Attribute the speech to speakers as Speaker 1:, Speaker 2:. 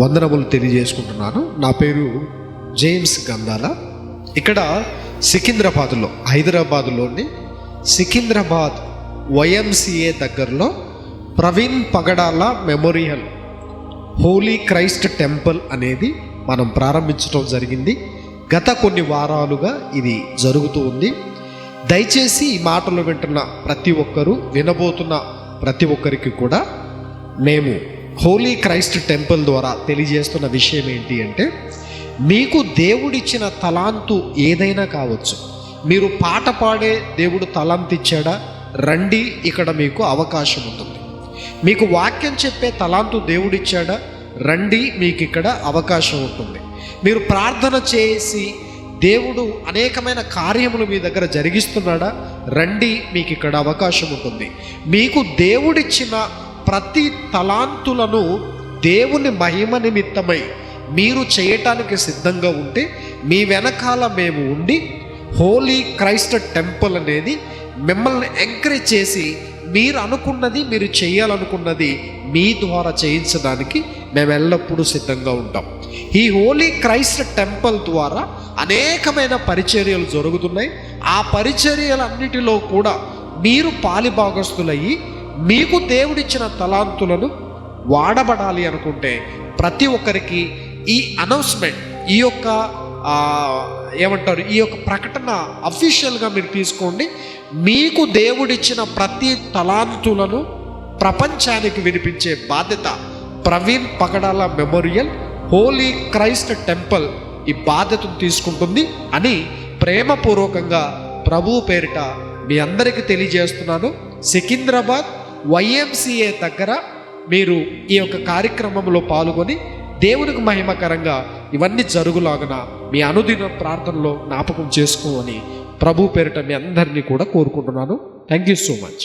Speaker 1: వందనములు తెలియజేసుకుంటున్నాను. నా పేరు జేమ్స్ గంధాల ఇక్కడ సికింద్రాబాద్లో హైదరాబాద్లోని సికింద్రాబాద్ వైఎంసిఏ దగ్గరలో Praveen Pagadala memorial holy Christ temple అనేది మనం ప్రారంభించడం జరిగింది. గత కొన్ని వారాలుగా ఇది జరుగుతూ ఉంది. దయచేసి ఈ మాటలు వింటున్న ప్రతి ఒక్కరూ వినబోతున్న ప్రతి ఒక్కరికి కూడా మేము హోలీ క్రైస్ట్ టెంపుల్ ద్వారా తెలియజేస్తున్న విషయం ఏంటి అంటే మీకు దేవుడిచ్చిన తలాంతు ఏదైనా కావచ్చు. మీరు పాట పాడే దేవుడు తలాంతు ఇచ్చాడా? రండి ఇక్కడ మీకు అవకాశం ఉంటుంది. మీకు వాక్యం చెప్పే తలాంతు దేవుడిచ్చాడా? రండి మీకు ఇక్కడ అవకాశం ఉంటుంది. మీరు ప్రార్థన చేసి దేవుడు అనేకమైన కార్యములు మీ దగ్గర జరిగిస్తున్నాడా? రండి మీకు ఇక్కడ అవకాశం ఉంటుంది. మీకు దేవుడిచ్చిన ప్రతి తలాంతులను దేవుని మహిమ నిమిత్తమై మీరు చేయటానికి సిద్ధంగా ఉంటే మీ వెనకాల మేము ఉండి హోలీ క్రైస్ట్ టెంపుల్ అనేది మిమ్మల్ని ఎంకరేజ్ చేసి మీరు అనుకున్నది మీరు చేయాలనుకున్నది మీ ద్వారా చేయించడానికి మేము ఎల్లప్పుడూ సిద్ధంగా ఉంటాం. ఈ హోలీ క్రైస్ట్ టెంపుల్ ద్వారా అనేకమైన పరిచర్యలు జరుగుతున్నాయి. ఆ పరిచర్యలన్నిటిలో కూడా మీరు పాలిభాగస్తులయ్యి మీకు దేవుడిచ్చిన తలాంతులను వాడబడాలి అనుకుంటే ప్రతి ఒక్కరికి ఈ అనౌన్స్మెంట్ ఈ యొక్క ఏమంటారు ఈ యొక్క ప్రకటన అఫీషియల్గా మీరు తీసుకోండి. మీకు దేవుడిచ్చిన ప్రతి తలాంతులను ప్రపంచానికి వినిపించే బాధ్యత Praveen Pagadala memorial holy Christ temple ఈ బాధ్యతను తీసుకుంటుంది అని ప్రేమపూర్వకంగా ప్రభువు పేరిట మీ అందరికీ తెలియజేస్తున్నాను. సికింద్రాబాద్ వైఎంసిఏ దగ్గర మీరు ఈ యొక్క కార్యక్రమంలో పాల్గొని దేవునికి మహిమకరంగా ఇవన్నీ జరుగులాగన మీ అనుదిన ప్రార్థనలో జ్ఞాపకం చేసుకోమని ప్రభు పేరిట మీ అందరినీ కూడా కోరుకుంటున్నాను. Thank you so much